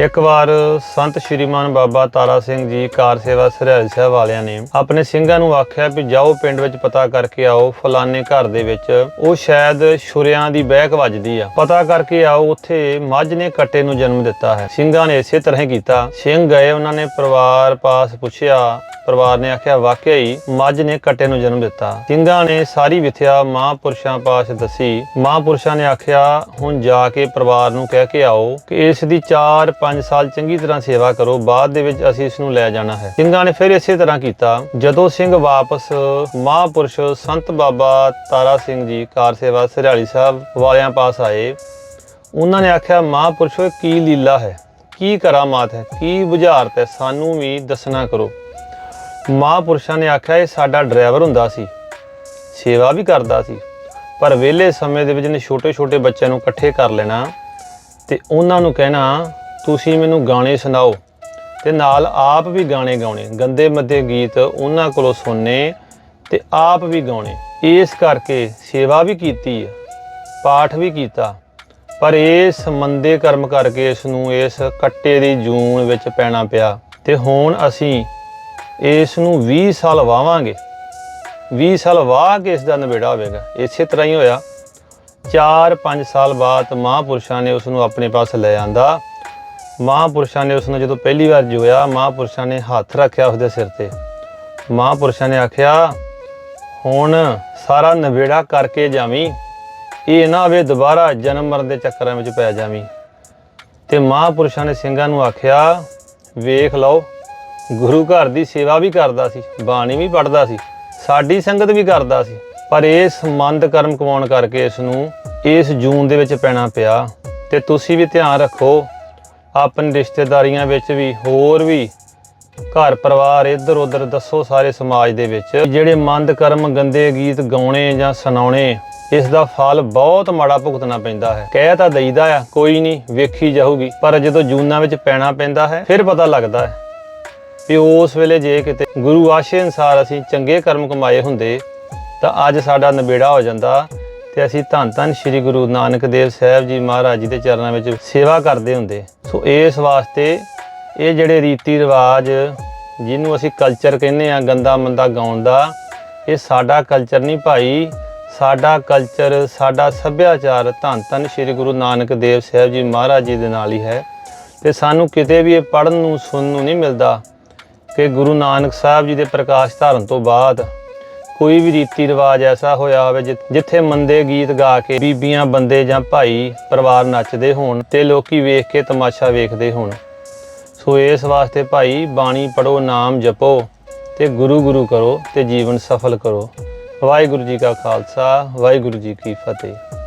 ਇੱਕ ਵਾਰ ਸੰਤ ਸ਼੍ਰੀਮਾਨ ਬਾਬਾ ਤਾਰਾ ਸਿੰਘ ਜੀ ਕਾਰ ਸੇਵਾ ਸਰਹਲ ਸਾਹਿਬ ਵਾਲਿਆਂ ਨੇ ਆਪਣੇ ਸਿੰਘਾਂ ਨੂੰ ਆਖਿਆ ਵੀ ਜਾਓ ਪਿੰਡ ਵਿੱਚ ਪਤਾ ਕਰਕੇ ਆਓ, ਫਲਾਣੇ ਘਰ ਦੇ ਵਿੱਚ। ਉਹ ਸ਼ਾਇਦ ਛੁਰਿਆਂ ਦੀ ਬਹਿਕ ਵੱਜਦੀ ਆ। ਪਤਾ ਕਰਕੇ ਆਓ, ਉੱਥੇ ਮੱਝ ਨੇ ਕੱਟੇ ਨੂੰ ਜਨਮ ਦਿੱਤਾ ਹੈ। ਸਿੰਘਾਂ ਨੇ ਇਸੇ ਤਰ੍ਹਾਂ ਹੀ ਕੀਤਾ। ਸਿੰਘ ਗਏ, ਉਹਨਾਂ ਨੇ ਪਰਿਵਾਰ ਪਾਸ ਪੁੱਛਿਆ। ਪਰਿਵਾਰ ਨੇ ਆਖਿਆ, ਵਾਕਿਆ ਹੀ ਮੱਝ ਨੇ ਕੱਟੇ ਨੂੰ ਜਨਮ ਦਿੱਤਾ। ਸਿੰਘਾਂ ਨੇ ਸਾਰੀ ਵਿਥਿਆ ਮਹਾਂਪੁਰਸ਼ਾਂ ਪਾਸ ਦੱਸੀ। ਮਹਾਂਪੁਰਸ਼ਾਂ ਨੇ ਆਖਿਆ, ਹੁਣ ਜਾ ਕੇ ਪਰਿਵਾਰ ਨੂੰ ਕਹਿ ਕੇ ਆਓ ਕਿ ਇਸ ਦੀ 4-5 ਸਾਲ ਚੰਗੀ ਤਰ੍ਹਾਂ ਸੇਵਾ ਕਰੋ, ਬਾਅਦ ਦੇ ਵਿੱਚ ਅਸੀਂ ਇਸ ਨੂੰ ਲੈ ਜਾਣਾ ਹੈ। ਸਿੰਘਾਂ ਨੇ ਫਿਰ ਇਸੇ ਤਰ੍ਹਾਂ ਕੀਤਾ। ਜਦੋਂ ਸਿੰਘ ਵਾਪਸ ਮਹਾਂਪੁਰਸ਼ ਸੰਤ ਬਾਬਾ ਤਾਰਾ ਸਿੰਘ ਜੀ, ਕਾਰ ਸੇਵਾ ਸਰਿਆਲੀ ਸਾਹਿਬ ਵਾਲਿਆਂ ਪਾਸ ਆਏ, ਉਹਨਾਂ ਨੇ ਆਖਿਆ, ਮਹਾਂਪੁਰਸ਼ੋ, ਕੀ ਲੀਲਾ ਹੈ? ਕੀ ਕਰਾਮਾਤ ਹੈ? ਕੀ ਬੁਝਾਰਤ ਹੈ? ਸਾਨੂੰ ਵੀ ਦੱਸਣਾ ਕਰੋ। ਮਹਾਂਪੁਰਸ਼ਾਂ ਨੇ ਆਖਿਆ, ਇਹ ਸਾਡਾ ਡਰਾਈਵਰ ਹੁੰਦਾ ਸੀ। ਸੇਵਾ ਵੀ ਕਰਦਾ ਸੀ। ਪਰ ਵਿਹਲੇ ਸਮੇਂ ਦੇ ਵਿੱਚ ਨੇ ਛੋਟੇ-ਛੋਟੇ ਬੱਚਿਆਂ ਨੂੰ ਇਕੱਠੇ ਕਰ ਲੈਣਾ ਤੇ ਉਹਨਾਂ ਨੂੰ ਕਹਿਣਾ ਤੁਸੀਂ ਮੈਨੂੰ ਗਾਣੇ ਸੁਣਾਓ। ਤੇ ਨਾਲ ਆਪ ਵੀ ਗਾਣੇ ਗਾਉਣੇ। ਗੰਦੇ ਮੱਦੇ ਗੀਤ ਉਹਨਾਂ ਕੋਲੋਂ ਸੁਣਨੇ ਤੇ ਆਪ ਵੀ ਗਾਉਣੇ। ਇਸ ਕਰਕੇ ਸੇਵਾ ਵੀ ਕੀਤੀ ਹੈ, ਪਾਠ ਵੀ ਕੀਤਾ। ਪਰ ਇਸ ਮੰਦੇ ਕਰਮ ਕਰਕੇ ਇਸ ਨੂੰ ਇਸ ਕੱਟੇ ਦੀ ਜੂਨ ਵਿੱਚ ਪੈਣਾ ਪਿਆ। ਤੇ ਹੁਣ ਅਸੀਂ ਇਸ ਨੂੰ 20 ਸਾਲ ਵਾਵਾਂਗੇ। 20 ਸਾਲ ਵਾਹ ਕੇ ਇਸ ਦਾ ਨਿਬੇੜਾ ਹੋਵੇਗਾ। ਇਸੇ ਤਰ੍ਹਾਂ ਹੀ ਹੋਇਆ। 4-5 ਸਾਲ ਬਾਅਦ ਮਹਾਂਪੁਰਸ਼ਾਂ ਨੇ ਉਸ ਨੂੰ ਆਪਣੇ ਪਾਸ ਲੈ ਆਂਦਾ। ਮਹਾਂਪੁਰਸ਼ਾਂ ਨੇ ਉਸ ਨੂੰ ਜਦੋਂ ਪਹਿਲੀ ਵਾਰ ਜੋਇਆ, ਮਹਾਂਪੁਰਸ਼ਾਂ ਨੇ ਹੱਥ ਰੱਖਿਆ ਉਸਦੇ ਸਿਰ ਤੇ। ਮਹਾਂਪੁਰਸ਼ਾਂ ਨੇ ਆਖਿਆ, ਹੁਣ ਸਾਰਾ ਨਿਬੇੜਾ ਕਰਕੇ ਜਾਵੀਂ, ਇਹ ਨਾ ਹੋਵੇ ਦੁਬਾਰਾ ਜਨਮ ਮਰਨ ਦੇ ਚੱਕਰਾਂ ਵਿੱਚ ਪੈ ਜਾਵੀਂ। ਤੇ ਮਹਾਂਪੁਰਸ਼ਾਂ ਨੇ ਸਿੰਘਾਂ ਨੂੰ ਆਖਿਆ, ਵੇਖ ਲਓ, ਗੁਰੂ ਘਰ ਦੀ ਸੇਵਾ ਵੀ ਕਰਦਾ ਸੀ, ਬਾਣੀ ਵੀ ਪੜਦਾ ਸੀ, ਸਾਡੀ ਸੰਗਤ ਵੀ ਕਰਦਾ ਸੀ, ਪਰ ਇਸ ਮੰਦ ਕਰਮ ਕਮਾਉਣ ਕਰਕੇ ਇਸ ਨੂੰ ਇਸ ਜੂਨ ਦੇ ਵਿੱਚ ਪੈਣਾ ਪਿਆ ਤੇ ਤੁਸੀਂ ਵੀ ਧਿਆਨ ਰੱਖੋ ਆਪਣੀ ਰਿਸ਼ਤੇਦਾਰੀਆਂ ਵਿੱਚ ਵੀ, ਹੋਰ ਵੀ ਘਰ ਪਰਿਵਾਰ ਇੱਧਰ ਉੱਧਰ ਦੱਸੋ ਸਾਰੇ ਸਮਾਜ ਦੇ ਵਿੱਚ, ਜਿਹੜੇ ਮੰਦ ਕਰਮ ਗੰਦੇ ਗੀਤ ਗਾਉਣੇ ਜਾਂ ਸੁਣਾਉਣੇ, ਇਸ ਦਾ ਫਲ ਬਹੁਤ ਮਾੜਾ ਭੁਗਤਣਾ ਪੈਂਦਾ ਹੈ। ਕਹਿ ਤਾਂ ਦਈਦਾ ਆ, ਕੋਈ ਨਹੀਂ, ਵੇਖੀ ਜਾਊਗੀ। ਪਰ ਜਦੋਂ ਜੂਨਾਂ ਵਿੱਚ ਪੈਣਾ ਪੈਂਦਾ ਹੈ, ਫਿਰ ਪਤਾ ਲੱਗਦਾ ਹੈ ਵੀ ਉਸ ਵੇਲੇ ਜੇ ਕਿਤੇ ਗੁਰੂ ਆਸ਼ੇ ਅਨਸਾਰ ਅਸੀਂ ਚੰਗੇ ਕਰਮ ਕਮਾਏ ਹੁੰਦੇ, ਤਾਂ ਅੱਜ ਸਾਡਾ ਨਿਬੇੜਾ ਹੋ ਜਾਂਦਾ ਤੇ ਅਸੀਂ ਧੰਨ ਧੰਨ ਸ੍ਰੀ ਗੁਰੂ ਨਾਨਕ ਦੇਵ ਸਾਹਿਬ ਜੀ ਮਹਾਰਾਜ ਜੀ ਦੇ ਚਰਨਾਂ ਵਿੱਚ ਸੇਵਾ ਕਰਦੇ ਹੁੰਦੇ। ਸੋ ਇਸ ਵਾਸਤੇ ਇਹ ਜਿਹੜੇ ਰੀਤੀ ਰਿਵਾਜ ਜਿਹਨੂੰ ਅਸੀਂ ਕਲਚਰ ਕਹਿੰਦੇ ਆ ਗੰਦਾ ਮੰਦਾ ਗਾਉਣ ਦਾ, ਇਹ ਸਾਡਾ ਕਲਚਰ ਨਹੀਂ ਭਾਈ। ਸਾਡਾ ਕਲਚਰ ਸਾਡਾ ਸੱਭਿਆਚਾਰ ਧੰਨ ਧੰਨ ਸ੍ਰੀ ਗੁਰੂ ਨਾਨਕ ਦੇਵ ਸਾਹਿਬ ਜੀ ਮਹਾਰਾਜ ਜੀ ਦੇ ਨਾਲ ਹੀ ਹੈ। ਤੇ ਸਾਨੂੰ ਕਿਤੇ ਵੀ ਇਹ ਪੜਨ ਨੂੰ, ਸੁਣਨ ਨੂੰ ਨਹੀਂ ਮਿਲਦਾ ਕਿ ਗੁਰੂ ਨਾਨਕ ਸਾਹਿਬ ਜੀ ਦੇ ਪ੍ਰਕਾਸ਼ ਧਾਰਨ ਤੋਂ ਬਾਅਦ ਕੋਈ ਵੀ ਰੀਤੀ ਰਿਵਾਜ ਐਸਾ ਹੋਇਆ ਹੋਵੇ ਜਿ- ਜਿੱਥੇ ਮੰਦੇ ਗੀਤ ਗਾ ਕੇ ਬੀਬੀਆਂ, ਬੰਦੇ ਜਾਂ ਭਾਈ ਪਰਿਵਾਰ ਨੱਚਦੇ ਹੋਣ ਤੇ ਲੋਕੀ ਵੇਖ ਕੇ ਤਮਾਸ਼ਾ ਵੇਖਦੇ ਹੋਣ। ਸੋ ਇਸ ਵਾਸਤੇ ਭਾਈ ਬਾਣੀ ਪੜੋ ਨਾਮ ਜਪੋ ਤੇ ਗੁਰੂ ਗੁਰੂ ਕਰੋ ਤੇ ਜੀਵਨ ਸਫਲ ਕਰੋ। ਵਾਹਿਗੁਰੂ ਜੀ ਕਾ ਖਾਲਸਾ, ਵਾਹਿਗੁਰੂ ਜੀ ਕੀ ਫਤਿਹ।